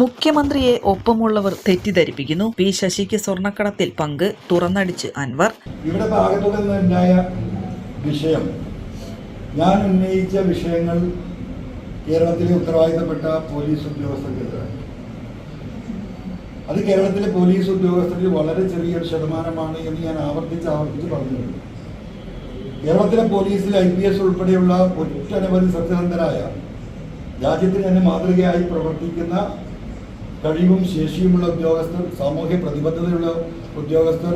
മുഖ്യമന്ത്രിയെ ഒപ്പമുള്ളവർ തെറ്റിദ്ധരിപ്പിക്കുന്നു. പി ശശിക്ക് സ്വർണക്കടത്തിൽ പങ്ക് തുറന്നടിച്ച് അൻവർ. ഇവിടെ ഭാഗത്തു നിന്നുണ്ടായ വിഷയം. ഞാൻ ഉന്നയിച്ച വിഷയങ്ങൾ കേരളത്തിലെ ഉത്തരവാദിത്തപ്പെട്ട പോലീസ് ഉദ്യോഗസ്ഥർക്കെതിരാണ്. അത് കേരളത്തിലെ പോലീസ് ഉദ്യോഗസ്ഥരിൽ വളരെ ചെറിയൊരു ശതമാനമാണ് എന്ന് ഞാൻ ആവർത്തിച്ച് ആവർത്തിച്ച് പറഞ്ഞിട്ടുണ്ട്. കേരളത്തിലെ പോലീസിൽ ഐ പി എസ് ഉൾപ്പെടെയുള്ള ഒറ്റനവധി സത്യസന്ധരായ രാജ്യത്തിന് തന്നെ മാതൃകയായി പ്രവർത്തിക്കുന്ന കഴിവും ശേഷിയുമുള്ള ഉദ്യോഗസ്ഥർ സാമൂഹ്യ പ്രതിബദ്ധതയുള്ള ഉദ്യോഗസ്ഥർ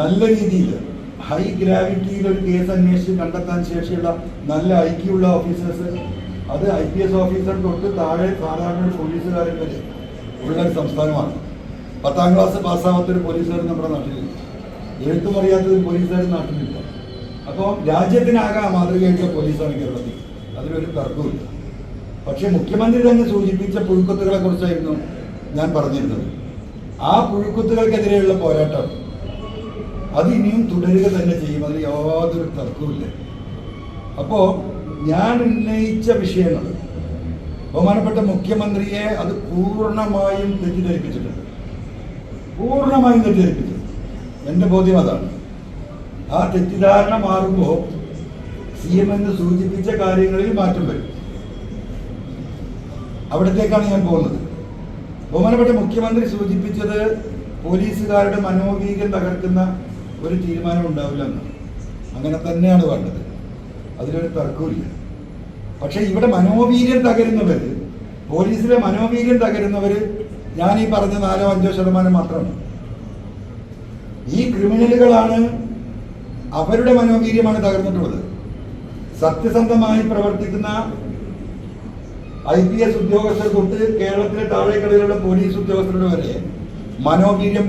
നല്ല രീതിയിൽ ഹൈ ഗ്രാവിറ്റിയിൽ ഒരു കേസ് അന്വേഷിച്ച് കണ്ടെത്താൻ ശേഷിയുള്ള നല്ല ഐക്യമുള്ള ഓഫീസേഴ്സ് അത് ഐ പി എസ് ഓഫീസർ തൊട്ട് താഴെ സാധാരണ പോലീസുകാരൻ വരെ ഉള്ള ഒരു സംസ്ഥാനമാണ്. പത്താം ക്ലാസ് പാസ്സാവാത്തൊരു പോലീസുകാരൻ നമ്മുടെ നാട്ടിലില്ല. എഴുത്തും അറിയാത്തൊരു പോലീസുകാർ നാട്ടിലില്ല. അപ്പോൾ രാജ്യത്തിനാകെ മാതൃകയായിട്ടുള്ള പോലീസാണ് കേരളത്തിൽ. അതിലൊരു തർക്കമില്ല പക്ഷേ മുഖ്യമന്ത്രി തന്നെ സൂചിപ്പിച്ച പുഴുക്കുത്തുകളെ കുറിച്ചായിരുന്നു ഞാൻ പറഞ്ഞിരുന്നത്. ആ പുഴുക്കുത്തുകൾക്കെതിരെയുള്ള പോരാട്ടം അത് ഇനിയും തുടരുക തന്നെ ചെയ്യും. അതിൽ യാതൊരു തർക്കവുമില്ല. അപ്പോൾ ഞാൻ ഉന്നയിച്ച വിഷയങ്ങൾ ബഹുമാനപ്പെട്ട മുഖ്യമന്ത്രിയെ അത് പൂർണമായും തെറ്റിദ്ധരിപ്പിച്ചിട്ടുണ്ട്. പൂർണമായും തെറ്റിദ്ധരിപ്പിച്ചു എന്റെ ബോധ്യം അതാണ്. ആ തെറ്റിദ്ധാരണ മാറുമ്പോൾ സി എം എന്ന് സൂചിപ്പിച്ച കാര്യങ്ങളിൽ മാറ്റം വരും. അവിടത്തേക്കാണ് ഞാൻ പോകുന്നത്. ബഹുമാനപ്പെട്ട മുഖ്യമന്ത്രി സൂചിപ്പിച്ചത് പോലീസുകാരുടെ മനോവീര്യം തകർക്കുന്ന ഒരു തീരുമാനം ഉണ്ടാവില്ല എന്ന്. അങ്ങനെ തന്നെയാണ് വേണ്ടത്. അതിലൊരു തർക്കമില്ല പക്ഷെ ഇവിടെ മനോവീര്യം തകരുന്നവർ പോലീസിലെ മനോവീര്യം തകരുന്നവർ ഞാൻ ഈ പറഞ്ഞ നാലോ അഞ്ചോ ശതമാനം മാത്രമാണ്. ഈ ക്രിമിനലുകളാണ് അവരുടെ മനോവീര്യമാണ് തകർന്നിട്ടുള്ളത്. സത്യസന്ധമായി പ്രവർത്തിക്കുന്ന ഐ പി എസ് ഉദ്യോഗസ്ഥർ തൊട്ട് കേരളത്തിലെ താഴേക്കടയിലുള്ള പോലീസ് ഉദ്യോഗസ്ഥരുടെ വരെ മനോവീര്യം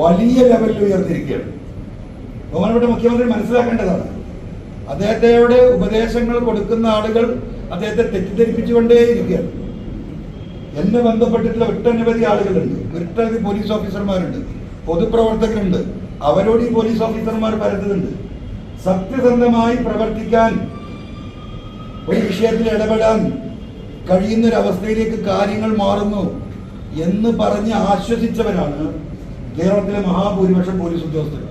വലിയ ലെവലിൽ ഉയർന്നിരിക്കുകയാണ് ബഹുമാനപ്പെട്ട മുഖ്യമന്ത്രി മനസ്സിലാക്കേണ്ടതാണ് അദ്ദേഹത്തോട് ഉപദേശങ്ങൾ കൊടുക്കുന്ന ആളുകൾ അദ്ദേഹത്തെ തെറ്റിദ്ധരിപ്പിച്ചുകൊണ്ടേയിരിക്കുകയാണ്. എന്നെ ബന്ധപ്പെട്ടിട്ടുള്ള ഒട്ടനവധി ആളുകളുണ്ട് ഒട്ടനവധി പോലീസ് ഓഫീസർമാരുണ്ട് പൊതുപ്രവർത്തകരുണ്ട് അവരോട് ഈ പോലീസ് ഓഫീസർമാർ പരത്തുന്നുണ്ട്. സത്യസന്ധമായി പ്രവർത്തിക്കാൻ ഒരു വിഷയത്തിൽ ഇടപെടാൻ കഴിയുന്ന ഒരു അവസ്ഥയിലേക്ക് കാര്യങ്ങൾ മാറുന്നു എന്ന് പറഞ്ഞ് ആശ്വസിച്ചവരാണ് കേരളത്തിലെ മഹാഭൂരിപക്ഷം പോലീസ് ഉദ്യോഗസ്ഥർ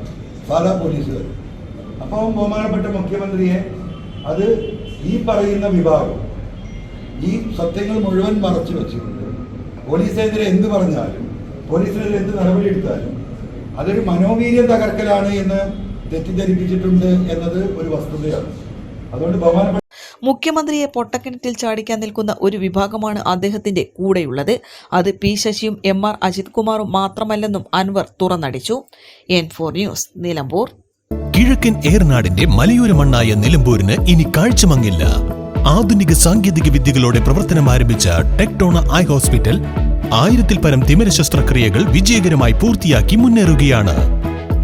പല പോലീസുകാർ. അപ്പം ബഹുമാനപ്പെട്ട മുഖ്യമന്ത്രിയെ അത് ഈ പറയുന്ന വിഭാഗം ഈ സത്യങ്ങൾ മുഴുവൻ മറച്ചു വെച്ചിട്ടുണ്ട്. പോലീസിനെതിരെ എന്ത് പറഞ്ഞാലും പോലീസിനെതിരെ എന്ത് നടപടി എടുത്താലും അതൊരു മനോവീര്യം തകർക്കലാണ് എന്ന് തെറ്റിദ്ധരിപ്പിച്ചിട്ടുണ്ട് എന്നത് ഒരു വസ്തുതയാണ്. അതുകൊണ്ട് ബഹുമാനപ്പെട്ട മുഖ്യമന്ത്രിയെ പൊട്ടക്കിണറ്റിൽ ചാടിക്കാൻ നിൽക്കുന്ന ഒരു വിഭാഗമാണ് അദ്ദേഹത്തിന്റെ കൂടെയുള്ളത്. അത് പി ശശിയും എം ആർ അജിത് കുമാറും മാത്രമല്ലെന്നും Anwar തുറന്നടിച്ചു. N four news Nilambur. കിഴക്കൻ ഏർനാടിന്റെ മലയോര മണ്ണായ നിലമ്പൂരിന് ഇനി കാഴ്ചമങ്ങില്ല ആധുനിക സാങ്കേതിക വിദ്യകളോടെ പ്രവർത്തനം ആരംഭിച്ച ടെക്ടോണ ഐ ഹോസ്പിറ്റൽ ആയിരത്തിൽ പരം തിമിര ശസ്ത്രക്രിയകൾ വിജയകരമായി പൂർത്തിയാക്കി മുന്നേറുകയാണ്.